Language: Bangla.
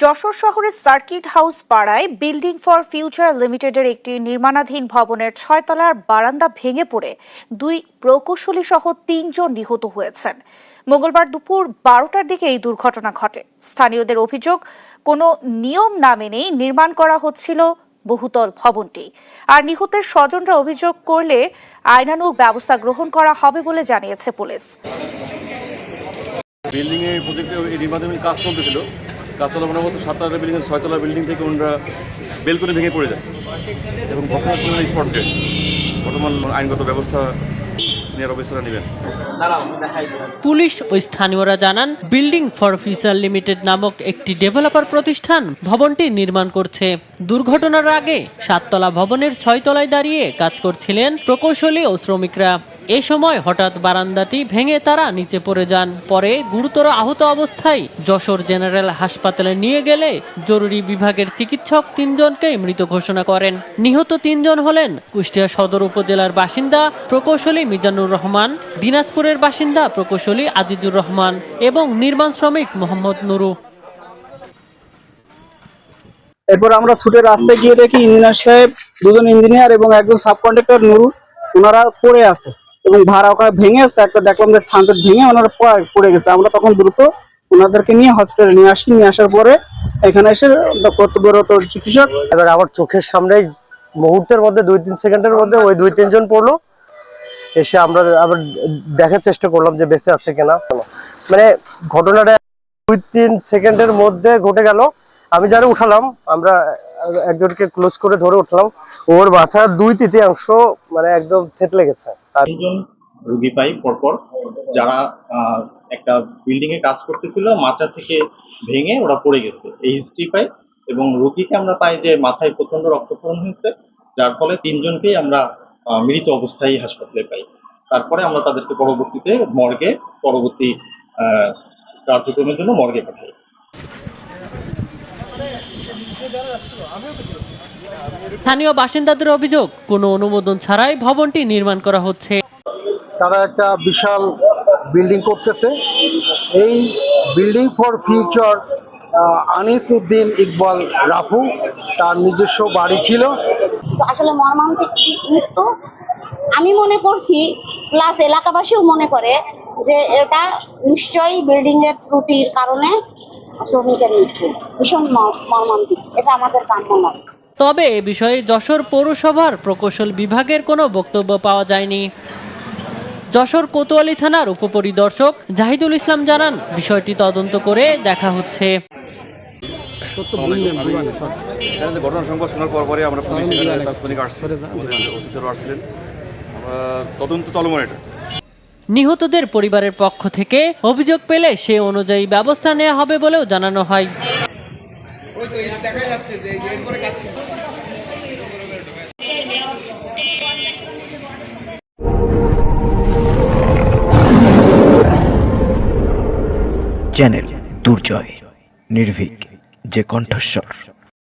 যশোর শহরের সার্কিট হাউস পাড়ায় বিল্ডিং ফর ফিউচার লিমিটেডের একটি নির্মাণাধীন ভবনের ছয়তলার বারান্দা ভেঙে পড়ে দুই প্রকৌশলী সহ তিনজন নিহত হয়েছেন। মঙ্গলবার দুপুর বারোটার দিকে এই দুর্ঘটনা ঘটে। স্থানীয়দের অভিযোগ, কোনো নিয়ম না মেনেই নির্মাণ করা হচ্ছিল বহুতল ভবনটি। আর নিহতের স্বজনরা অভিযোগ করলে আইনানুগ ব্যবস্থা গ্রহণ করা হবে বলে জানিয়েছে পুলিশ। প্রজেক্টে কাজ চলতেছিল। কাজ চলা মতো সাততলা বিল্ডিং ছয়তলা বিল্ডিং থেকে ওনারা বেলকনি ভেঙে পড়ে যায়। এবং ঘটনাস্থলে স্পট ডেট বর্তমান আইনগত ব্যবস্থা পুলিশ ও স্থানীয়রা জানান বিল্ডিং ফর ফিউচার লিমিটেড নামক একটি ডেভেলপার প্রতিষ্ঠান ভবনটি নির্মাণ করছে। দুর্ঘটনার আগে সাততলা ভবনের ছয়তলায় দাঁড়িয়ে কাজ করছিলেন প্রকৌশলী ও শ্রমিকরা। এ সময় হঠাৎ বারান্দাটি ভেঙে তারা নিচে পড়ে যান। পরে গুরুতর আহত অবস্থায় যশোর জেনারেল হাসপাতালে নিয়ে গেলে জরুরি বিভাগের চিকিৎসক তিনজনকে মৃত ঘোষণা করেন। নিহত তিনজন হলেন কুষ্টিয়া সদর উপজেলার বাসিন্দা প্রকৌশলী মিজানুর রহমান, দিনাজপুরের বাসিন্দা প্রকৌশলী আজিজুর রহমান এবং নির্মাণ শ্রমিক মোহাম্মদ নুরু। এরপর আমরা ছুটে রাস্তায় গিয়ে দেখি ইঞ্জিনিয়ার সাহেব, দুজন ইঞ্জিনিয়ার এবং একজন সাব কন্ট্রাক্টর নুরুল ওনারা পড়ে আছে। এবং ভাড়া ওখানে ভেঙে একটা দেখলাম যে সানসেট ভেঙে ওনারা পড়ে গেছে। আমরা তখন দ্রুত ওনাদেরকে নিয়ে হসপিটালে নিয়ে আসি, নিয়ে আসার পরে এখানে এসে কর্তব্যরত চিকিৎসক এবার আমার চোখের সামনে মুহূর্তের মধ্যে, দুই তিন সেকেন্ডের মধ্যে ওই দুই তিনজন পড়ল। এসে আমরা আবার দেখার চেষ্টা করলাম যে বেঁচে আছে কিনা। মানে ঘটনাটা দুই তিন সেকেন্ডের মধ্যে ঘটে গেল। আমি যারা উঠালাম, আমরা একজনকে ক্লোজ করে ধরে উঠলাম। ওর মাথার দুই তৃতীয়াংশ মানে একদম থেতলে গেছে। আর তিনজন রুগী পাই পরপর, যারা একটা বিল্ডিং এ কাজ করতেছিল, মাথা থেকে ভেঙে ওরা পড়ে গেছে। এই হিস্ট্রি পাই এবং রুগীকে আমরা পাই যে মাথায় প্রচণ্ড রক্তক্ষরণ হয়েছে, যার ফলে তিনজনকেই আমরা মৃত অবস্থায় হাসপাতালে পাই। তারপরে আমরা তাদেরকে পরবর্তীতে মর্গে পরবর্তী কার্যক্রমের জন্য মর্গে পাঠাই। স্থানীয় বাসিন্দাদের অভিযোগ কোনো অনুমোদন ছাড়াই ভবনটি নির্মাণ করা হচ্ছে। তারা একটা বিশাল বিল্ডিং করতেছে। এই building for future Anis Uddin Iqbal Rafu তার নিজস্ব বাড়ি ছিল। আসলে মর্মান্তিক মৃত্যু। আমি মনে করছি প্লাস এলাকাবাসীও মনে করে যে এটা নিশ্চয়ই বিল্ডিং এর ত্রুটির কারণে শ্রমিকের মৃত্যু ভীষণ মর্মান্তিক। এটা আমাদের কাম্য নয়। তবে এ বিষয়ে যশোর পৌরসভার প্রকৌশল বিভাগের কোনো বক্তব্য পাওয়া যায়নি। যশোর কোতোয়ালি থানার উপপরিদর্শক জাহিদুল ইসলাম জানান বিষয়টি তদন্ত করে দেখা হচ্ছে। ঘটনা সংবাদ শোনার পর পরে আমরা পুলিশ আসছিলেন। তদন্ত চলমান এটা। নিহতদের পরিবারের পক্ষ থেকে অভিযোগ পেলে সে অনুযায়ী ব্যবস্থা নেওয়া হবে বলেও জানানো হয়। চ্যানেল দুর্জয় নির্ভীক যে কণ্ঠস্বর।